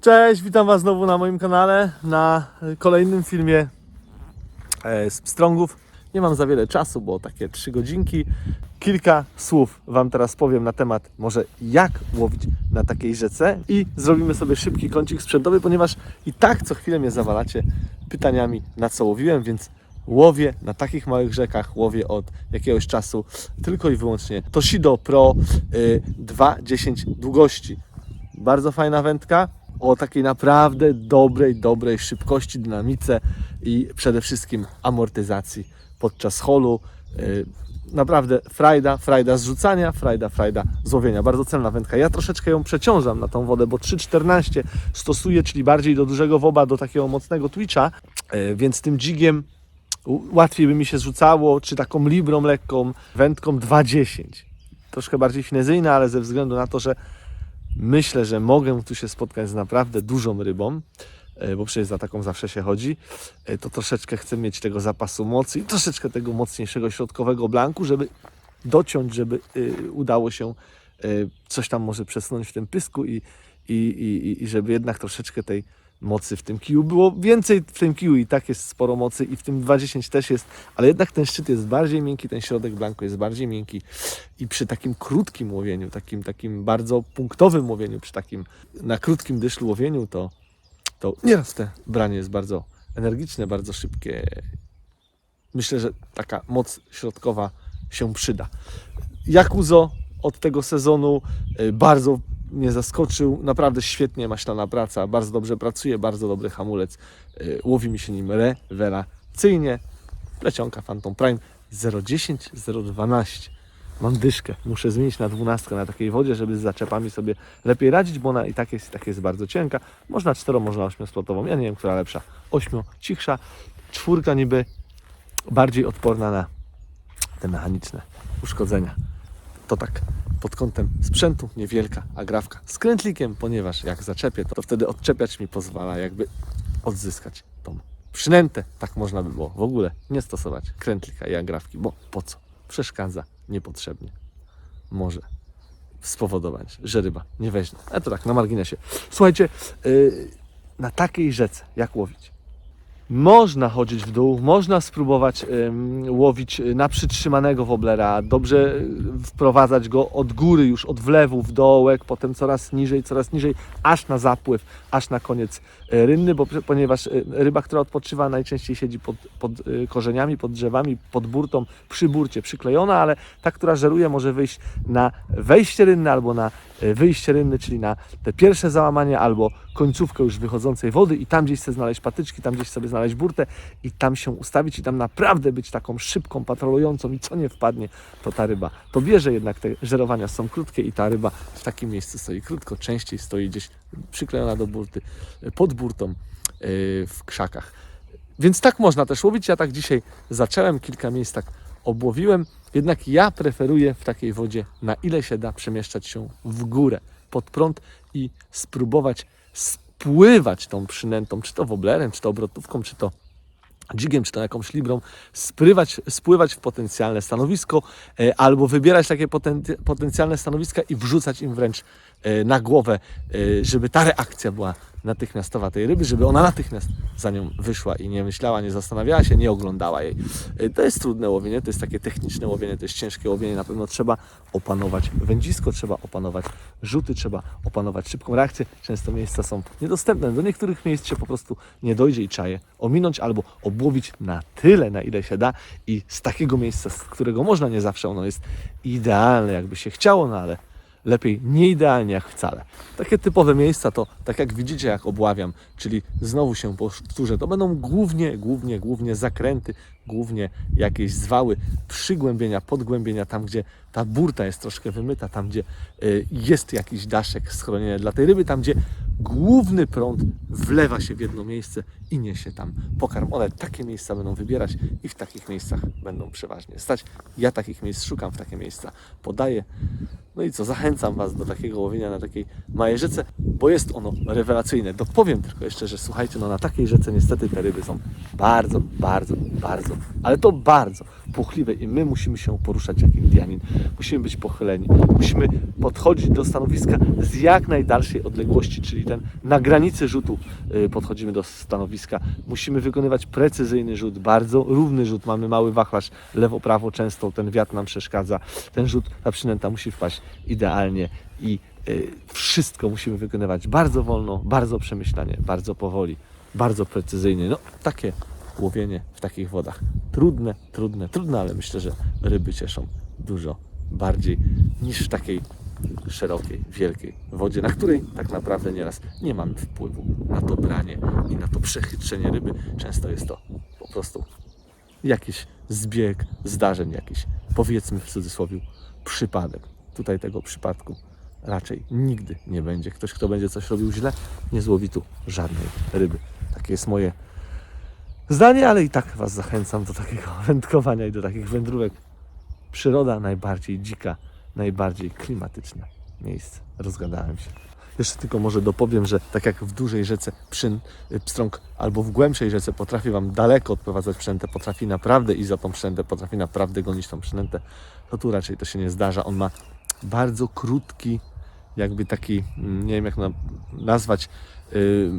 Cześć, witam Was znowu na moim kanale, na kolejnym filmie e, z Pstrągów. Nie mam za wiele czasu, bo takie trzy godzinki. Kilka słów Wam teraz powiem na temat może jak łowić na takiej rzece i zrobimy sobie szybki kącik sprzętowy, ponieważ i tak co chwilę mnie zawalacie pytaniami na co łowiłem, więc łowię na takich małych rzekach, łowię od jakiegoś czasu tylko i wyłącznie Toshido Pro y, 2.10 długości. Bardzo fajna wędka o takiej naprawdę dobrej, dobrej szybkości, dynamice i przede wszystkim amortyzacji podczas holu. Yy, Naprawdę frajda, frajda z rzucania, frajda, frajda z łowienia. Bardzo cenna wędka. Ja troszeczkę ją przeciążam na tą wodę, bo 3,14 stosuję, czyli bardziej do dużego woba, do takiego mocnego twitcha, yy, więc tym jigiem łatwiej by mi się zrzucało, czy taką librą lekką, wędką 2,10. Troszkę bardziej finezyjna, ale ze względu na to, że myślę, że mogę tu się spotkać z naprawdę dużą rybą, e, bo przecież za taką zawsze się chodzi, e, to troszeczkę chcę mieć tego zapasu mocy i troszeczkę tego mocniejszego środkowego blanku, żeby dociąć, żeby y, udało się coś tam może przesunąć w tym pysku i, i, i, i żeby jednak troszeczkę tej mocy w tym kiju było więcej w tym kiju i tak jest sporo mocy i w tym 2.10 też jest, ale jednak ten szczyt jest bardziej miękki, ten środek blanku jest bardziej miękki i przy takim krótkim łowieniu, takim, takim bardzo punktowym łowieniu, przy takim na krótkim dyszlu łowieniu, to, to nieraz te branie jest bardzo energiczne, bardzo szybkie. Myślę, że taka moc środkowa się przyda. Jakuzo od tego sezonu y, bardzo mnie zaskoczył. Naprawdę świetnie maślana praca, bardzo dobrze pracuje, bardzo dobry hamulec. Y, Łowi mi się nim rewelacyjnie. Plecionka Phantom Prime 010 012. Mam dyszkę, muszę zmienić na 12 na takiej wodzie, żeby z zaczepami sobie lepiej radzić, bo ona i tak jest, i tak jest bardzo cienka. Można 4, można 8 splotową. Ja nie wiem, która lepsza. 8 cichsza, czwórka niby bardziej odporna na te mechaniczne uszkodzenia. To tak pod kątem sprzętu niewielka agrawka z krętlikiem, ponieważ jak zaczepię, to wtedy odczepiać mi pozwala jakby odzyskać tą przynętę. Tak można by było w ogóle nie stosować krętlika i agrawki, bo po co? Przeszkadza niepotrzebnie. Może spowodować, że ryba nie weźmie. Ale to tak, na marginesie. Słuchajcie, yy, na takiej rzece, jak łowić? Można chodzić w dół, można spróbować ym, łowić na przytrzymanego woblera, dobrze y, wprowadzać go od góry, już od wlewu w dołek, potem coraz niżej, coraz niżej, aż na zapływ, aż na koniec y, rynny, bo, ponieważ y, ryba, która odpoczywa, najczęściej siedzi pod, pod y, korzeniami, pod drzewami, pod burtą, przy burcie przyklejona, ale ta, która żeruje, może wyjść na wejście rynne albo na y, wyjście rynny, czyli na te pierwsze załamanie, albo końcówkę już wychodzącej wody i tam gdzieś sobie znaleźć patyczki, tam gdzieś sobie znaleźć burtę i tam się ustawić i tam naprawdę być taką szybką, patrolującą i co nie wpadnie, to ta ryba. To bierze jednak te żerowania są krótkie i ta ryba w takim miejscu stoi krótko, częściej stoi gdzieś przyklejona do burty, y, pod burtą yy, w krzakach. Więc tak można też łowić. Ja tak dzisiaj zacząłem, kilka miejsc tak obłowiłem, jednak ja preferuję w takiej wodzie na ile się da przemieszczać się w górę, pod prąd i spróbować spływać tą przynętą, czy to woblerem, czy to obrotówką, czy to dzigiem, czy to jakąś librą, spływać, spływać w potencjalne stanowisko, e, albo wybierać takie potenty- potencjalne stanowiska i wrzucać im wręcz e, na głowę, e, żeby ta reakcja była natychmiastowa tej ryby, żeby ona natychmiast za nią wyszła i nie myślała, nie zastanawiała się, nie oglądała jej. E, To jest trudne łowienie, to jest takie techniczne łowienie, to jest ciężkie łowienie, na pewno trzeba opanować wędzisko, trzeba opanować rzuty, trzeba opanować szybką reakcję. Często miejsca są niedostępne, do niektórych miejsc się po prostu nie dojdzie i trzeba je ominąć albo obłowić na tyle, na ile się da i z takiego miejsca, z którego można, nie zawsze ono jest idealne, jakby się chciało, no ale lepiej nie idealnie jak wcale. Takie typowe miejsca to, tak jak widzicie, jak obławiam, czyli znowu się powtórzę, to będą głównie, głównie, głównie zakręty, głównie jakieś zwały, przygłębienia, podgłębienia, tam gdzie ta burta jest troszkę wymyta, tam gdzie y, jest jakiś daszek, schronienie dla tej ryby, tam gdzie główny prąd wlewa się w jedno miejsce i niesie tam pokarm. One takie miejsca będą wybierać i w takich miejscach będą przeważnie stać. Ja takich miejsc szukam, w takie miejsca podaję. No i co, zachęcam Was do takiego łowienia na takiej małej rzece, bo jest ono rewelacyjne. Dopowiem tylko jeszcze, że słuchajcie, no na takiej rzece niestety te ryby są bardzo, bardzo, bardzo bardzo, ale to bardzo płochliwe i my musimy się poruszać jak Indianin. Musimy być pochyleni. Musimy podchodzić do stanowiska z jak najdalszej odległości, czyli ten na granicy rzutu y, podchodzimy do stanowiska. Musimy wykonywać precyzyjny rzut, bardzo równy rzut. Mamy mały wachlarz lewo-prawo, często ten wiatr nam przeszkadza. Ten rzut, ta przynęta musi wpaść idealnie i y, wszystko musimy wykonywać bardzo wolno, bardzo przemyślanie, bardzo powoli, bardzo precyzyjnie. No, takie łowienie w takich wodach. Trudne, trudne, trudne, ale myślę, że ryby cieszą dużo bardziej niż w takiej szerokiej, wielkiej wodzie, na której tak naprawdę nieraz nie mamy wpływu na to branie i na to przechytrzenie ryby. Często jest to po prostu jakiś zbieg zdarzeń, jakiś powiedzmy w cudzysłowie przypadek. Tutaj tego przypadku raczej nigdy nie będzie. Ktoś, kto będzie coś robił źle, nie złowi tu żadnej ryby. Takie jest moje zdanie, ale i tak Was zachęcam do takiego wędkowania i do takich wędrówek. Przyroda najbardziej dzika, najbardziej klimatyczne miejsce. Rozgadałem się. Jeszcze tylko może dopowiem, że tak jak w dużej rzece przyn, y, pstrąg albo w głębszej rzece potrafi Wam daleko odprowadzać przynętę, potrafi naprawdę iść za tą przynętę, potrafi naprawdę gonić tą przynętę, to tu raczej to się nie zdarza. On ma bardzo krótki, jakby taki, mm, nie wiem jak na, nazwać, yy,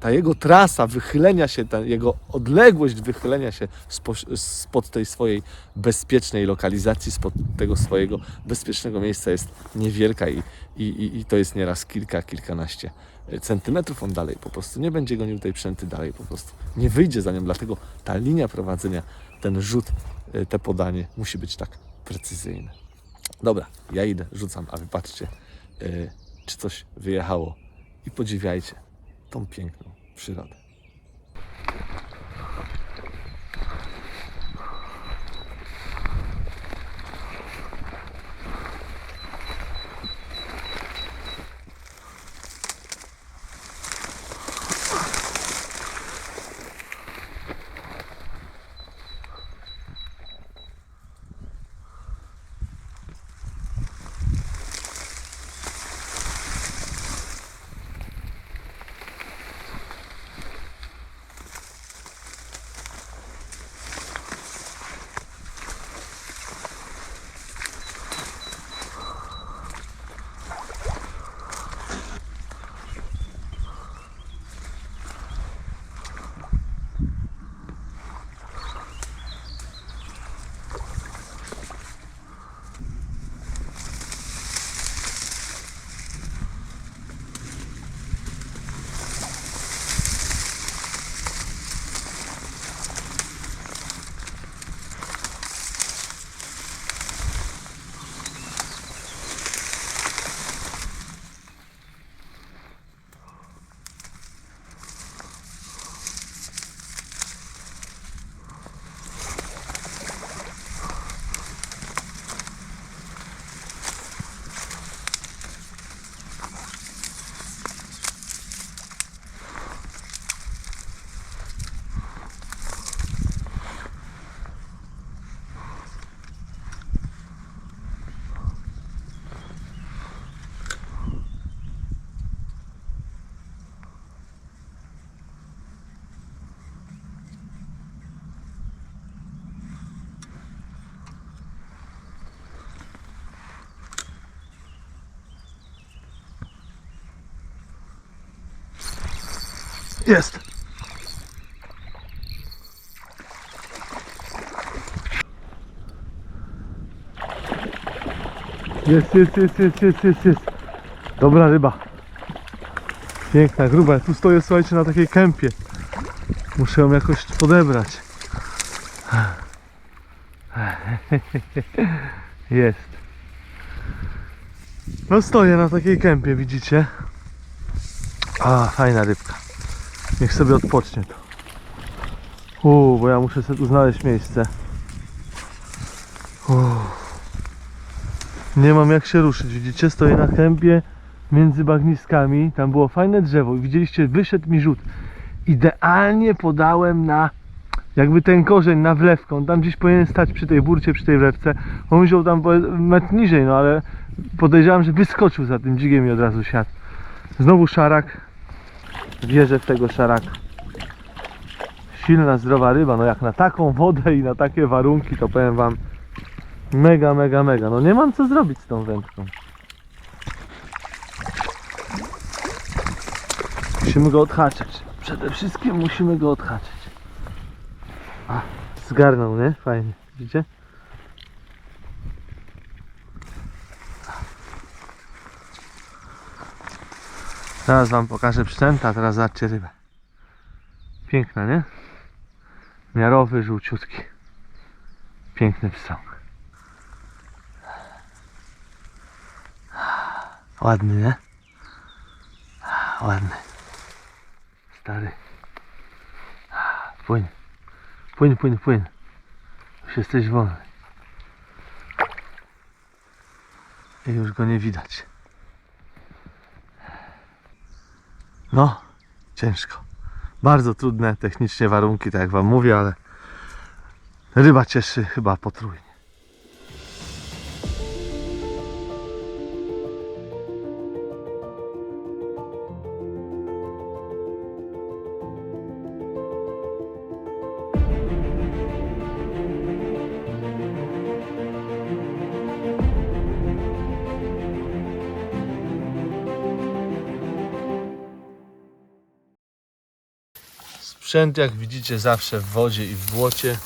ta jego trasa wychylenia się, ta jego odległość wychylenia się spo, spod tej swojej bezpiecznej lokalizacji, spod tego swojego bezpiecznego miejsca jest niewielka i, i, i, to jest nieraz kilka, kilkanaście centymetrów. On dalej po prostu nie będzie gonił tej przęty, dalej po prostu nie wyjdzie za nią, dlatego ta linia prowadzenia, ten rzut, y, te podanie musi być tak precyzyjne. Dobra, ja idę, rzucam, a wy patrzcie, y, czy coś wyjechało i podziwiajcie tą piękną przyrodę. Jest! Jest, jest, jest, jest, jest, jest, jest. Dobra ryba. Piękna, gruba. Ja tu stoję, słuchajcie, na takiej kępie. Muszę ją jakoś podebrać. Jest. No stoję na takiej kępie, widzicie? A, fajna rybka. Niech sobie odpocznie to. Uuu, bo ja muszę sobie tu znaleźć miejsce. Uff. Nie mam jak się ruszyć, widzicie? Stoję na kępie między bagniskami. Tam było fajne drzewo i widzieliście, wyszedł mi rzut. Idealnie podałem na jakby ten korzeń na wlewkę. On tam gdzieś powinien stać przy tej burcie, przy tej wlewce. On wziął tam metr niżej, no ale podejrzewam, że wyskoczył za tym dzigiem i od razu siadł. Znowu szarak. Wierzę w tego szaraka. silna, zdrowa ryba. No jak na taką wodę i na takie warunki, to powiem wam mega, mega, mega. No nie mam co zrobić z tą wędką. Musimy go odhaczyć. Przede wszystkim musimy go odhaczyć. A, zgarnął, nie? Fajnie. Widzicie? Teraz wam pokażę przynęta, teraz zobaczcie rybę. Piękna, nie? Miarowy, żółciutki. Piękny pstrąg. Ładny, nie? Ładny. Stary. Płyń. Płyń, płyń, płyń. Już jesteś wolny. I już go nie widać. No, ciężko. Bardzo trudne technicznie warunki, tak jak wam mówię, ale ryba cieszy chyba potrójnie. Sprzęt jak widzicie zawsze w wodzie i w błocie.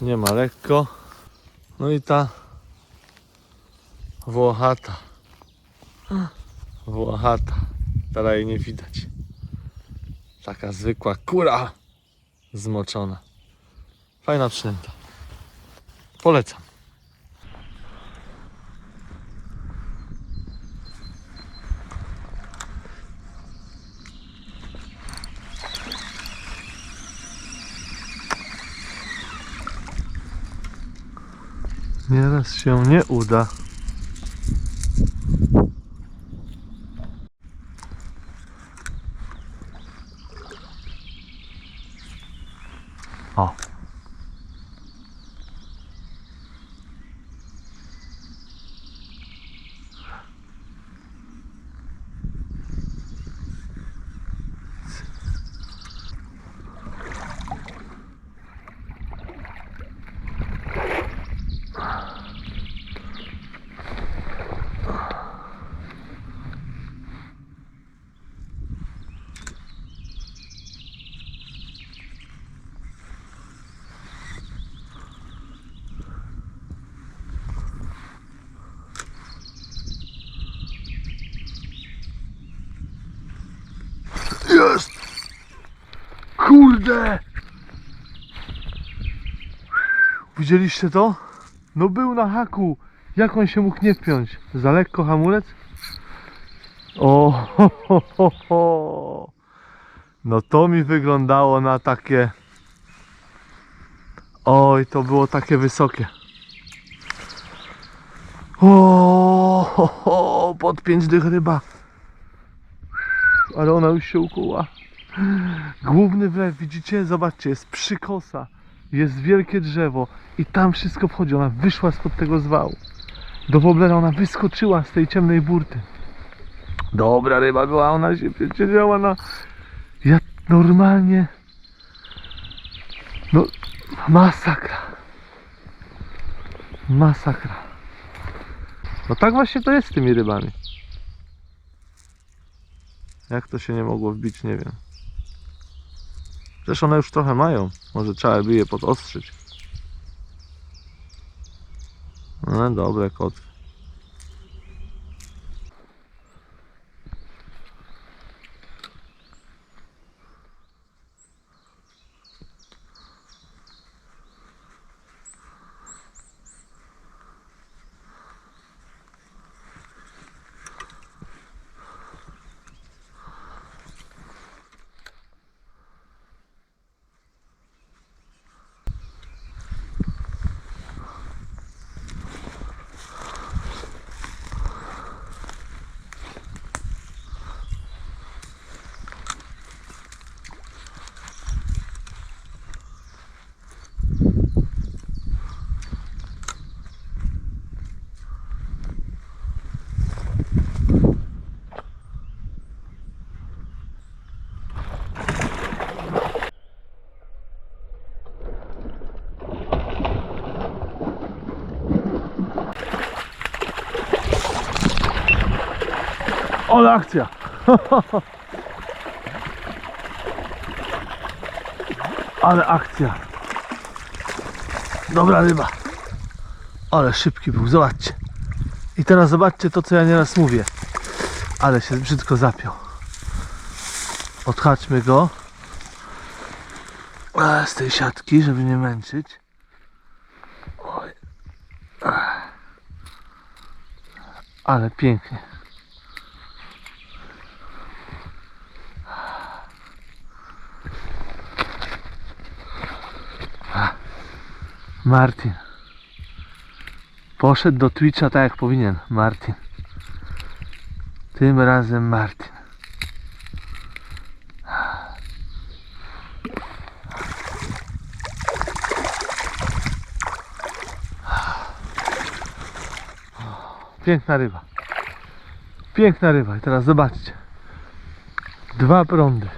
Nie ma lekko. No i ta Włochata. Włochata. Teraz jej nie widać. Taka zwykła kura zmoczona. Fajna przynęta. Polecam. Nieraz się nie uda. O. Jest! Kurde! Widzieliście to? No był na haku. Jak on się mógł nie wpiąć? Za lekko hamulec? O, ho, ho, ho, ho. No to mi wyglądało na takie... Oj, to było takie wysokie. O, ho, ho, pod pięć dych ryba ale ona już się ukuła. Główny wlew, widzicie? Zobaczcie, jest przykosa, jest wielkie drzewo i tam wszystko wchodzi. Ona wyszła spod tego zwału. Do woblera ona wyskoczyła z tej ciemnej burty. Dobra ryba była, ona się przeciedziała na... Ja normalnie... No, masakra. Masakra. No tak właśnie to jest z tymi rybami. Jak to się nie mogło wbić, nie wiem. Przecież one już trochę mają. Może trzeba by je podostrzyć. No dobre kotwy. Ale akcja! Ale akcja! Dobra ryba. Ale szybki był, zobaczcie. I teraz zobaczcie to, co ja nieraz mówię. Ale się brzydko zapiął. Odhaczmy go z tej siatki, żeby nie męczyć. Oj. Ale pięknie. Martin. Poszedł do Twitcha tak jak powinien. Martin. Tym razem Martin. Piękna ryba. Piękna ryba. I teraz zobaczcie. Dwa prądy.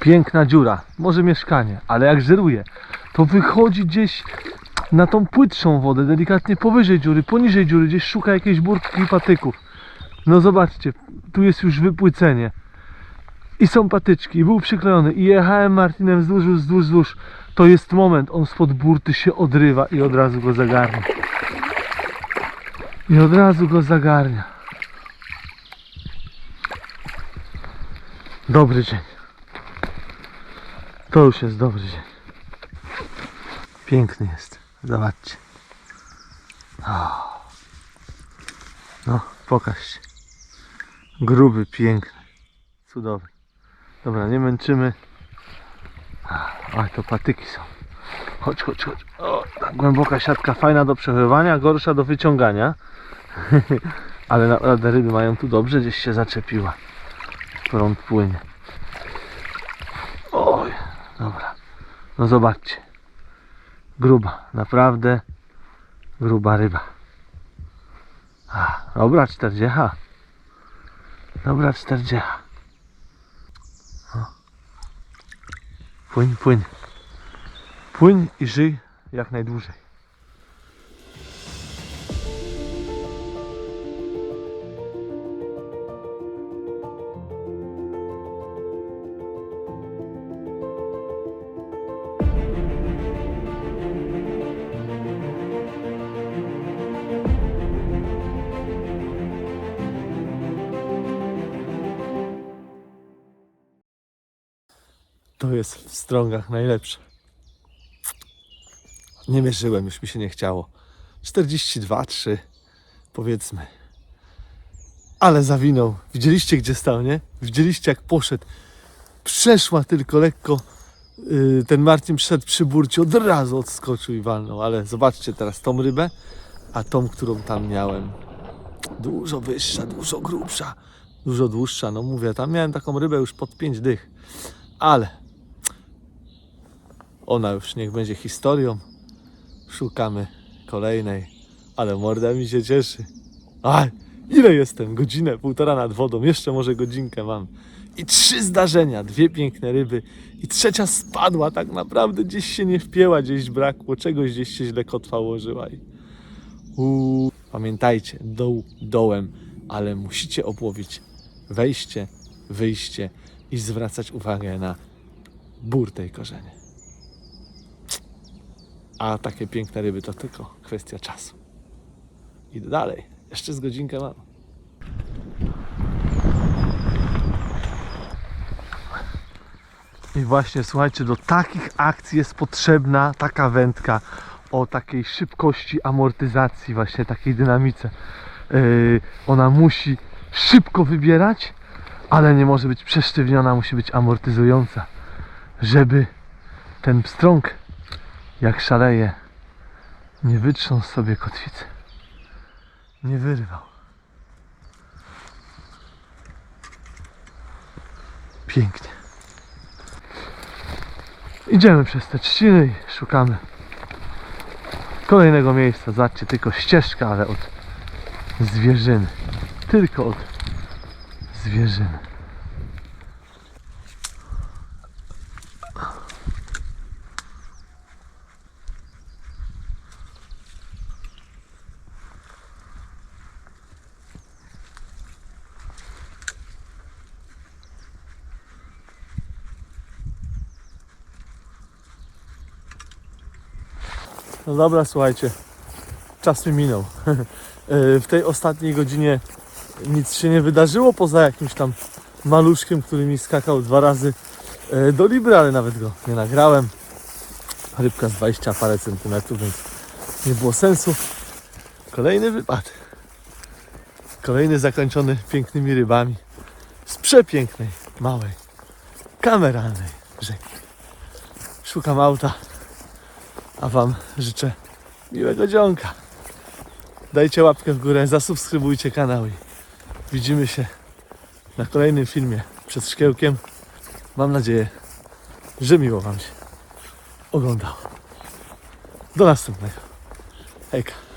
Piękna dziura. Może mieszkanie, ale jak żeruje, to wychodzi gdzieś na tą płytszą wodę, delikatnie powyżej dziury, poniżej dziury, gdzieś szuka jakiejś burtki i patyków. No zobaczcie, tu jest już wypłycenie. I są patyczki, i był przyklejony, i jechałem Martinem wzdłuż, wzdłuż, wzdłuż. To jest moment, on spod burty się odrywa i od razu go zagarnia. I od razu go zagarnia. Dobry dzień. To już jest dobry dzień. Piękny jest. Zobaczcie. No, pokaż się. Gruby, piękny. Cudowny. Dobra, nie męczymy. Oj, to patyki są. Chodź, chodź, chodź. O, ta głęboka siatka fajna do przechowywania, gorsza do wyciągania. Ale naprawdę ryby mają tu dobrze, gdzieś się zaczepiła. Prąd płynie. Oj, dobra. No zobaczcie. Gruba, naprawdę gruba ryba. A, dobra 40. Dobra 40. O. Płyń, płyń. Płyń i żyj jak najdłużej. Strągach najlepsze. Nie mierzyłem, już mi się nie chciało. 42, 3 powiedzmy. Ale zawinął. Widzieliście gdzie stał, nie? Widzieliście jak poszedł. Przeszła tylko lekko. Yy, ten Marcin przyszedł przy burcie, od razu odskoczył i walnął. Ale zobaczcie teraz tą rybę, a tą, którą tam miałem. Dużo wyższa, dużo grubsza, dużo dłuższa. No mówię, tam miałem taką rybę już pod 5 dych. Ale ona już niech będzie historią. Szukamy kolejnej, ale morda mi się cieszy. A ile jestem? Godzinę, półtora nad wodą, jeszcze może godzinkę mam. I trzy zdarzenia, dwie piękne ryby i trzecia spadła tak naprawdę, gdzieś się nie wpięła, gdzieś brakło, czegoś gdzieś się źle kotwa ułożyła. I... Uuu, pamiętajcie, doł dołem, ale musicie obłowić wejście, wyjście i zwracać uwagę na burtę i korzenie. A takie piękne ryby to tylko kwestia czasu. Idę dalej. Jeszcze z godzinkę mam. I właśnie słuchajcie, do takich akcji jest potrzebna taka wędka o takiej szybkości amortyzacji, właśnie takiej dynamice. Yy, ona musi szybko wybierać, ale nie może być przesztywniona, musi być amortyzująca, żeby ten pstrąg jak szaleje, nie wytrząsł sobie kotwicy. Nie wyrwał. Pięknie. Idziemy przez te trzciny i szukamy kolejnego miejsca. Zobaczcie, tylko ścieżka, ale od zwierzyny. Tylko od zwierzyny. No dobra, słuchajcie. Czas mi minął. E, w tej ostatniej godzinie nic się nie wydarzyło poza jakimś tam maluszkiem, który mi skakał dwa razy e, do Libry, ale nawet go nie nagrałem. Rybka z 20 parę centymetrów, więc nie było sensu. Kolejny wypad. Kolejny zakończony pięknymi rybami z przepięknej, małej, kameralnej rzeki. Szukam auta, a Wam życzę miłego dzionka. Dajcie łapkę w górę, zasubskrybujcie kanał i widzimy się na kolejnym filmie przed szkiełkiem. Mam nadzieję, że miło Wam się oglądało. Do następnego. Hejka.